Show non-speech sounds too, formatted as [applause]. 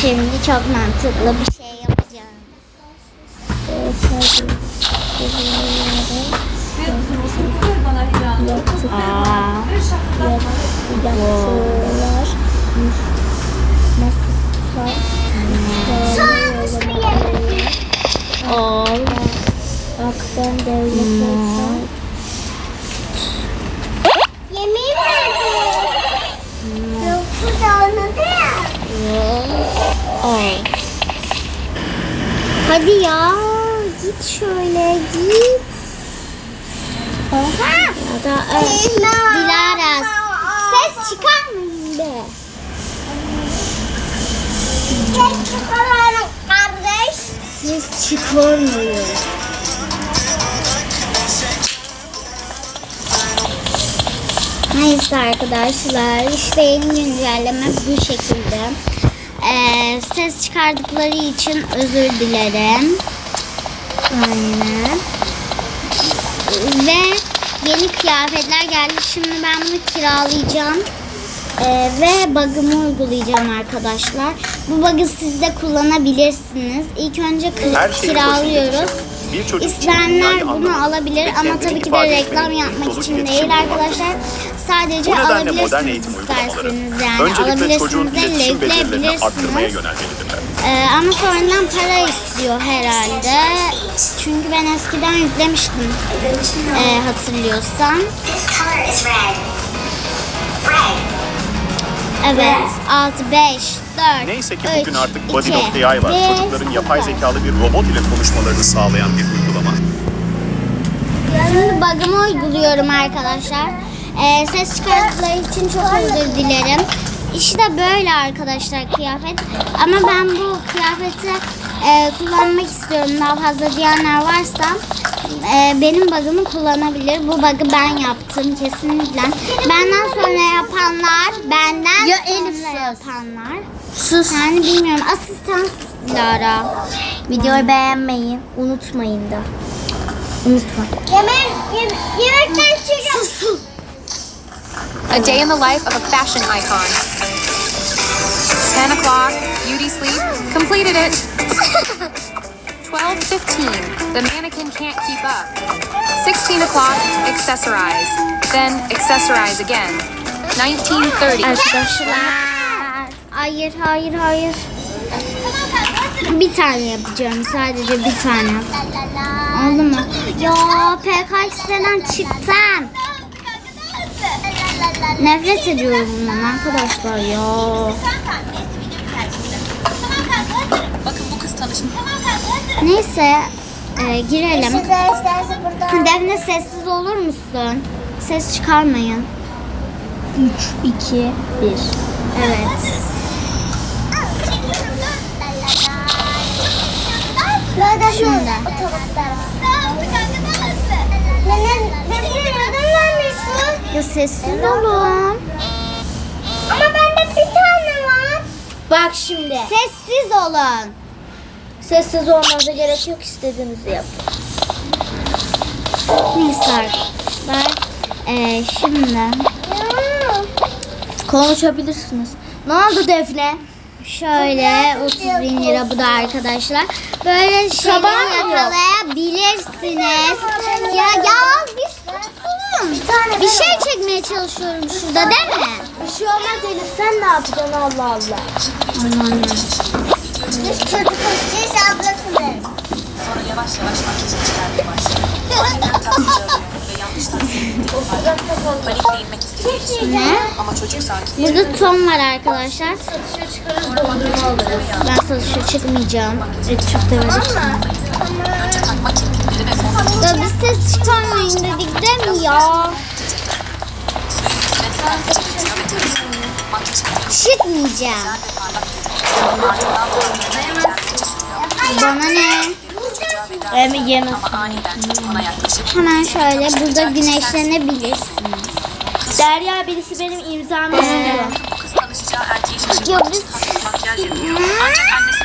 Şimdi çok mantıklı bir şey yapacağım. Aa, ol. Hadi ya. Git şöyle git. Ha. Ya da Dilara ses çıkarmayın be. Ses çıkaralım kardeş. Ses çıkarmayın. Neyse arkadaşlar işte yeni güncelleme bu şekilde. Ee, ses çıkardıkları için özür dilerim. Aynen. Ve yeni kıyafetler geldi. Şimdi ben bunu kiralayacağım. Ee, ve bug'ımı uygulayacağım arkadaşlar. Bu bug'ı siz de kullanabilirsiniz. İlk önce Her için bir çocuk İsteyenler bunu alabilir ama tabii ki de reklam yapmak için değil arkadaşlar. Sadece alabilirsiniz isterseniz yani öncelikle alabilirsiniz de yönelmelidirler. Ee, ama sonradan para istiyor herhalde. Çünkü ben eskiden yüklemiştim. Ee, hatırlıyorsan. Evet. 6, 5, 4, Neyse ki 3, bugün artık 2, Body.ai var. bir, Çocukların yapay sıfır. zekalı bir robot ile konuşmalarını sağlayan bir uygulama. Şimdi bug'ımı uyguluyorum arkadaşlar. Ee, ses çıkarttıkları için çok özür dilerim. İşte böyle arkadaşlar kıyafet. Ama ben bu kıyafeti e, kullanmak istiyorum. Daha fazla diyenler varsa e, benim bug'ımı kullanabilir. Bu bug'ı ben yaptım kesinlikle. Benden sonra yapanlar, benden Ya sonra Elif yapanlar. Sus. Yani bilmiyorum. Asistan Lara. Videoyu beğenmeyi unutmayın da. Unutmayın. Yemek, yem, yemekten çıkın. Sus sus. A day in the life of a fashion icon. 10 o'clock, beauty sleep, completed it. [laughs] 12.15, the mannequin can't keep up. 16 o'clock, accessorize. Then accessorize again. 19.30, Arkadaşlar. Hayır, hayır, hayır. Bir tane yapacağım. Sadece bir tane. Oldu mu? Ya PKX'den çıktım. Nefret ediyorum bundan arkadaşlar ya. Bakın bu kız tanışmış. Neyse e, girelim. Sizler isterse burada. Defne sessiz olur musun? Ses çıkarmayın. 3, 2, 1. Evet. Vermiyorsun? Ya sessiz olun. Ama bende bir tane var. Bak şimdi. Sessiz olun. Sessiz olmanıza gerek yok istediğinizi yapın. Neyse arkadaşlar. Ee, şimdi Konuşabilirsiniz. Ne oldu Defne? Şöyle 30 bin lira bu da arkadaşlar. Böyle şeyler Sabah mı yok? yakalayabilirsiniz. Ya ya bir Bir şey çekmeye çalışıyorum şurada değil mi? Bir şey olmaz Elif sen ne yapacaksın Allah Allah. Aman ya. Panikle inmek istedi. Ne? Ama çocuk sakin. Burada ton var arkadaşlar. Ben satışa çıkmayacağım. Evet, çok da Önce takma kirpikleri ve fondöteni Ya biz ses çıkarmayın dedik değil mi ya? Çıkmayacağım. Bana ne? Hem yemez. Hemen şöyle burada güneşlenebilirsiniz. Derya birisi benim imzamı istiyor. bu kız tanışacağı erkeği şaşırtmak için hafif makyaj yapıyor. Ancak annesi